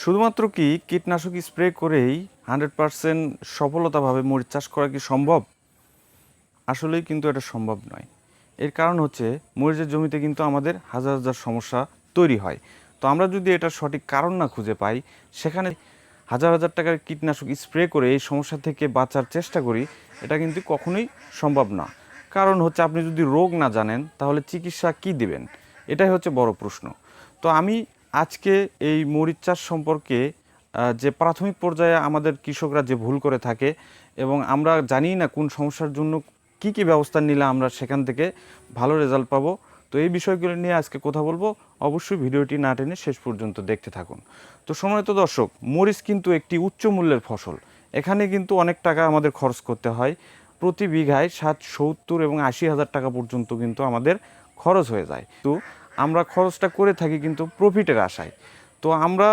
শুধুমাত্র কি কীটনাশক স্প্রে করেই হান্ড্রেড পারসেন্ট সফলতাভাবে মরিচ চাষ করা কি সম্ভব? আসলেই কিন্তু এটা সম্ভব নয়। এর কারণ হচ্ছে মরিচের জমিতে কিন্তু আমাদের হাজার হাজার সমস্যা তৈরি হয়। তো আমরা যদি এটা সঠিক কারণ না খুঁজে পাই, সেখানে হাজার হাজার টাকার কীটনাশক স্প্রে করে এই সমস্যা থেকে বাঁচার চেষ্টা করি, এটা কিন্তু কখনোই সম্ভব না। কারণ হচ্ছে আপনি যদি রোগ না জানেন, তাহলে চিকিৎসা কি দিবেন? এটাই হচ্ছে বড় প্রশ্ন। তো আমি আজকে এই মরিচ চাষ সম্পর্কে যে প্রাথমিক পর্যায়ে আমাদের কৃষকরা যে ভুল করে থাকে এবং আমরা জানি না কোন সমস্যার জন্য কি কি ব্যবস্থা নিলে আমরা সেখান থেকে ভালো রেজাল্ট পাবো। তো এই বিষয়গুলো নিয়ে আজকে কথা বলব। অবশ্যই ভিডিওটি না টেনে শেষ পর্যন্ত দেখতে থাকুন। তো সময়ত দর্শক, মরিচ কিন্তু একটি উচ্চ মূল্যের ফসল। এখানে কিন্তু অনেক টাকা আমাদের খরচ করতে হয়। প্রতি বিঘায় ষাট সত্তর এবং আশি হাজার টাকা পর্যন্ত কিন্তু আমাদের খরচ হয়ে যায়। তো আমরা খরচটা করে থাকি কিন্তু প্রফিটের আশায়। তো আমরা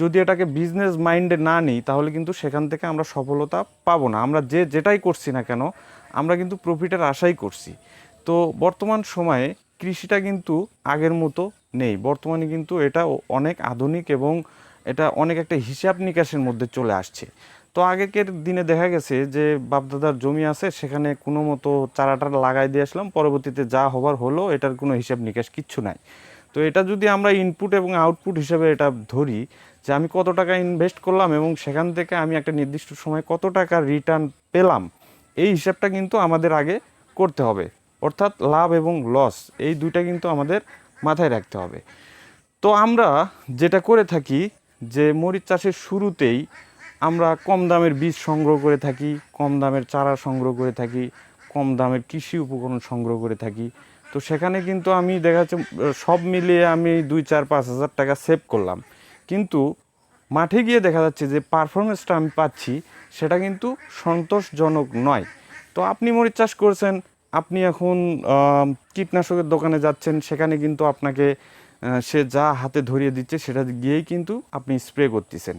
যদি এটাকে বিজনেস মাইন্ডে না নিই, তাহলে কিন্তু সেখান থেকে আমরা সফলতা পাবো না। আমরা যে যেটাই করছি না কেন, আমরা কিন্তু প্রফিটের আশাই করছি। তো বর্তমান সময়ে কৃষিটা কিন্তু আগের মতো নেই। বর্তমানে কিন্তু এটা অনেক আধুনিক এবং এটা অনেক একটা হিসাব নিকাশের মধ্যে চলে আসছে। তো আগেকের দিনে দেখা গেছে যে বাপদাদার জমি আছে, সেখানে কোনো মতো চারাটা লাগাই দিয়ে আসলাম, পরবর্তীতে যা হবার হলো, এটার কোনো হিসাব নিকাশ কিচ্ছু নাই। তো এটা যদি আমরা ইনপুট এবং আউটপুট হিসেবে এটা ধরি, যে আমি কত টাকা ইনভেস্ট করলাম এবং সেখান থেকে আমি একটা নির্দিষ্ট সময় কত টাকা রিটার্ন পেলাম, এই হিসাবটা কিন্তু আমাদের আগে করতে হবে। অর্থাৎ লাভ এবং লস এই দুইটা কিন্তু আমাদের মাথায় রাখতে হবে। তো আমরা যেটা করে থাকি, যে মরিচ চাষের শুরুতেই আমরা কম দামের বীজ সংগ্রহ করে থাকি, কম দামের চারা সংগ্রহ করে থাকি, কম দামের কৃষি উপকরণ সংগ্রহ করে থাকি। তো সেখানে কিন্তু আমি দেখা যাচ্ছে সব মিলিয়ে আমি দুই, চার, পাঁচ হাজার টাকা সেভ করলাম। কিন্তু মাঠে গিয়ে দেখা যাচ্ছে যে পারফরমেন্সটা আমি পাচ্ছি, সেটা কিন্তু সন্তোষজনক নয়। তো আপনি মরিচ চাষ করছেন, আপনি এখন কীটনাশকের দোকানে যাচ্ছেন, সেখানে কিন্তু আপনাকে সে যা হাতে ধরিয়ে দিচ্ছে, সেটা গিয়েই কিন্তু আপনি স্প্রে করতেছেন।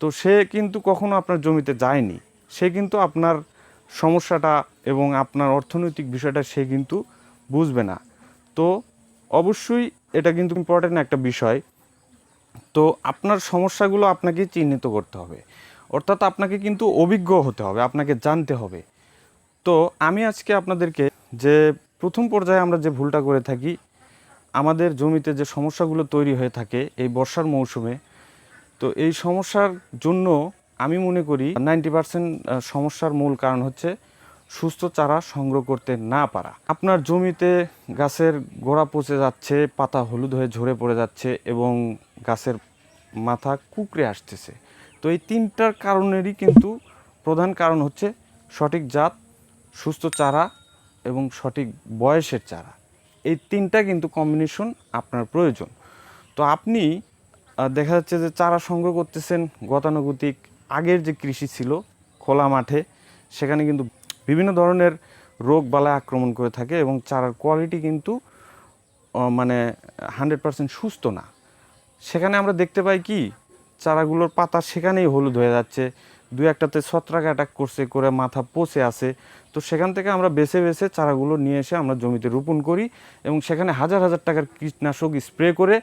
তো সে কিন্তু কখনো আপনার জমিতে যায়নি। সে কিন্তু আপনার সমস্যাটা এবং আপনার অর্থনৈতিক বিষয়টা সে কিন্তু বুঝবে না। তো অবশ্যই এটা কিন্তু ইম্পর্টেন্ট একটা বিষয়। তো আপনার সমস্যাগুলো আপনাকে চিহ্নিত করতে হবে। অর্থাৎ আপনাকে কিন্তু অভিজ্ঞ হতে হবে, আপনাকে জানতে হবে। তো আমি আজকে আপনাদেরকে যে প্রথম পর্যায়ে আমরা যে ভুলটা করে থাকি, আমাদের জমিতে যে সমস্যাগুলো তৈরি হয়ে থাকে এই বর্ষার মৌসুমে তো এই সমস্যার জন্য আমি মনে করি নাইনটি পার্সেন্ট সমস্যার মূল কারণ হচ্ছে সুস্থ চারা সংগ্রহ করতে না পারা। আপনার জমিতে গাছের গোড়া পচে যাচ্ছে, পাতা হলুদ হয়ে ঝরে পড়ে যাচ্ছে এবং গাছের মাথা কুকড়ে আসতেছে। তো এই তিনটার কারণেরই কিন্তু প্রধান কারণ হচ্ছে সঠিক জাত, সুস্থ চারা এবং সঠিক বয়সের চারা। এই তিনটা কিন্তু কম্বিনেশন আপনার প্রয়োজন। তো আপনি দেখা যাচ্ছে যে চারা সংগ্রহ করতেছেন গতানুগতিক আগের যে কৃষি ছিল খোলা মাঠে, সেখানে কিন্তু বিভিন্ন ধরনের রোগ বালায় আক্রমণ করে থাকে এবং চারার কোয়ালিটি কিন্তু মানে হান্ড্রেড পার্সেন্ট সুস্থ না। সেখানে আমরা দেখতে পাই কি, চারাগুলোর পাতা সেখানেই হলুদ হয়ে যাচ্ছে দু একটাতে ছত্রাক অ্যাটাক করছে, করে মাথা পচে আছে। তো সেখান থেকে আমরা বেছে বেছে চারাগুলো নিয়ে এসে আমরা জমিতে রোপণ করি এবং সেখানে হাজার হাজার টাকার কীটনাশক স্প্রে করে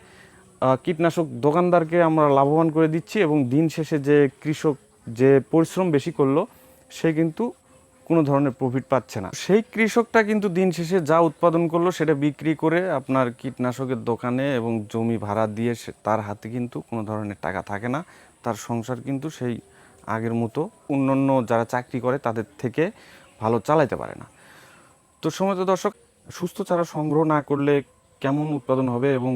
কীটনাশক দোকানদারকে আমরা লাভবান করে দিচ্ছি এবং দিন শেষে যে কৃষক যে পরিশ্রম বেশি করল, সে কিন্তু কোনো ধরনের প্রফিট পাচ্ছে না। সেই কৃষকটা কিন্তু দিন শেষে যা উৎপাদন করল, সেটা বিক্রি করে আপনার কীটনাশকের দোকানে এবং জমি ভাড়া দিয়ে তার হাতে কিন্তু কোনো ধরনের টাকা থাকে না। তার সংসার কিন্তু সেই আগের মতো অন্যান্য যারা চাকরি করে, তাদের থেকে ভালো চালাইতে পারে না। তো সময় দর্শক, সুস্থ চারা সংগ্রহ না করলে কেমন উৎপাদন হবে এবং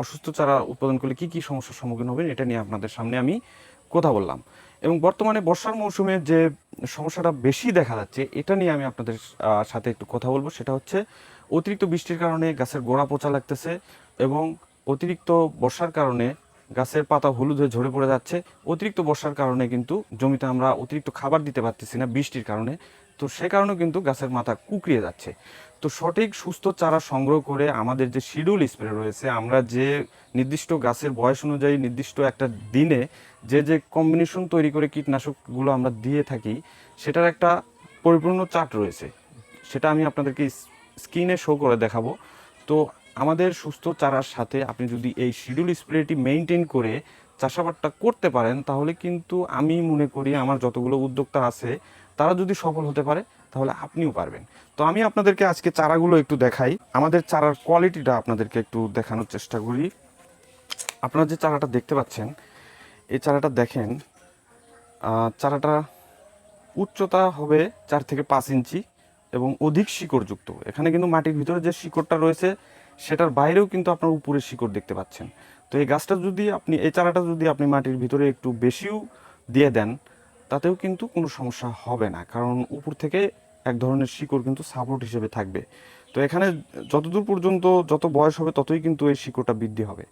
অসুস্থ চারা উৎপাদন করলে কি কি সমস্যার সম্মুখীন হবেন, এটা নিয়ে আপনাদের সামনে আমি কথা বললাম। এবং বর্তমানে বর্ষার মৌসুমে যে সমস্যাটা বেশি দেখা যাচ্ছে, এটা নিয়ে আমি আপনাদের সাথে একটু কথা বলব। সেটা হচ্ছে অতিরিক্ত বৃষ্টির কারণে গাছের গোড়া পচা লাগতেছে এবং অতিরিক্ত বর্ষার কারণে গাছের পাতা হলুদ হয়ে ঝরে পড়ে যাচ্ছে। অতিরিক্ত বর্ষার কারণে কিন্তু জমিতে আমরা অতিরিক্ত খাবার দিতে পারতেছি না বৃষ্টির কারণে। তো সে কারণে কিন্তু গাছের মাথা কুকড়িয়ে যাচ্ছে। তো সঠিক সুস্থ চারা সংগ্রহ করে আমাদের যে শিডিউল স্প্রে রয়েছে, আমরা যে নির্দিষ্ট গাছের বয়স অনুযায়ী নির্দিষ্ট একটা দিনে যে যে কম্বিনেশন তৈরি করে কীটনাশকগুলো আমরা দিয়ে থাকি, সেটার একটা পরিপূর্ণ চার্ট রয়েছে। সেটা আমি আপনাদেরকে স্ক্রিনে শো করে দেখাবো। তো আমাদের সুস্থ চারার সাথে আপনি যদি এই শিডিউল স্প্রেটি মেনটেন করে চাষাবাদটা করতে পারেন, তাহলে কিন্তু আমি মনে করি আমার যতগুলো উদ্যোক্তা আছে, তারা যদি সফল হতে পারে তাহলে আপনিও পারবেন। তো আমি আপনাদেরকে আজকে চারাগুলো একটু দেখাই। আমাদের চারার কোয়ালিটিটা আপনাদেরকে একটু দেখানোর চেষ্টা করি। আপনারা যে চারাটা দেখতে পাচ্ছেন, এই চারাটা দেখেন চারাটা উচ্চতা হবে চার থেকে পাঁচ ইঞ্চি এবং অধিক শিকড়যুক্ত। এখানে কিন্তু মাটির ভিতরে যে শিকড়টা রয়েছে, সেটার বাইরেও কিন্তু আপনার উপরে শিকড় দেখতে পাচ্ছেন। তো এই গাছটা যদি আপনি, এই চারাটা যদি আপনি মাটির ভিতরে একটু বেশিও দিয়ে দেন, তাতেও কিন্তু কোনো সমস্যা হবে না। কারণ উপর থেকে এক ধরনের শিকড় কিন্তু সাপোর্ট হিসেবে থাকবে। তো এখানে যতদূর পর্যন্ত যত বয়স হবে, ততই কিন্তু এই শিকড়টা বৃদ্ধি হবে।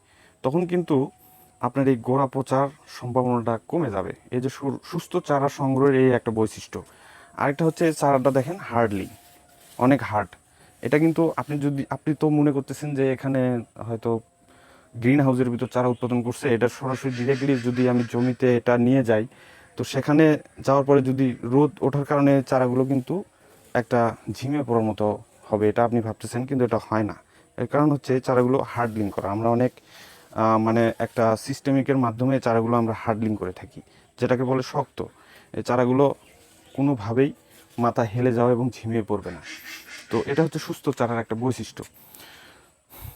তখন কিন্তু আপনার এই গোড়া পচার সম্ভাবনাটা কমে যাবে। এই যে সুস্থ চারা সংগ্রহের এই একটা বৈশিষ্ট্য। আরেকটা হচ্ছে চারাটা দেখেন হার্ডলি, অনেক হার্ড। এটা কিন্তু আপনি যদি, আপনি তো মনে করতেছেন যে এখানে হয়তো গ্রিন হাউসের ভিতর চারা উৎপাদন করছে, এটা সরাসরি ডিরেক্টলি যদি আমি জমিতে এটা নিয়ে যাই, তো সেখানে যাওয়ার পরে যদি রোদ ওঠার কারণে চারাগুলো কিন্তু একটা ঝিমে পড়ার মতো হবে, এটা আপনি ভাবতেছেন, কিন্তু এটা হয় না। এর কারণ হচ্ছে চারাগুলো হার্ডলিং করা। আমরা অনেক মানে একটা সিস্টেমিকের মাধ্যমে চারাগুলো আমরা হার্ডলিং করে থাকি, যেটাকে বলে শক্ত। এই চারাগুলো কোনোভাবেই মাথা হেলে যাওয়া এবং ঝিমিয়ে পড়বে না। তো এটা হচ্ছে সুস্থ চারার একটা বৈশিষ্ট্য।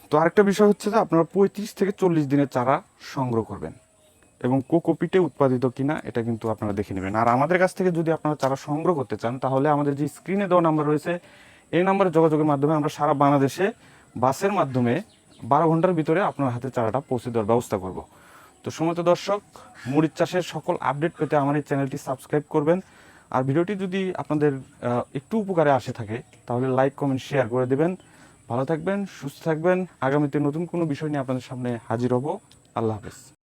তো আরেকটা বিষয় হচ্ছে যে আপনারা পঁয়ত্রিশ থেকে চল্লিশ দিনের চারা সংগ্রহ করবেন। এবং কোকোপিটে উৎপাদিত কিনা, এটা কিন্তু আপনারা দেখে নেবেন। আর আমাদের কাছ থেকে যদি আপনারা চারা সংগ্রহ করতে চান, তাহলে আমাদের যে স্ক্রিনে দেওয়া নাম্বার রয়েছে, এই নাম্বারে যোগাযোগের মাধ্যমে আমরা সারা বাংলাদেশে বাসের মাধ্যমে বারো ঘণ্টার ভিতরে আপনার হাতে চারাটা পৌঁছে দেওয়ার ব্যবস্থা করব। তো সময় দর্শক, মরিচ চাষের সকল আপডেট পেতে আমার এই চ্যানেলটি সাবস্ক্রাইব করবেন। আর ভিডিওটি যদি আপনাদের একটু উপকারে আসে থাকে, তাহলে লাইক, কমেন্ট, শেয়ার করে দেবেন। ভালো থাকবেন, সুস্থ থাকবেন। আগামীতে নতুন কোনো বিষয় নিয়ে আপনাদের সামনে হাজির হব। আল্লাহ হাফেজ।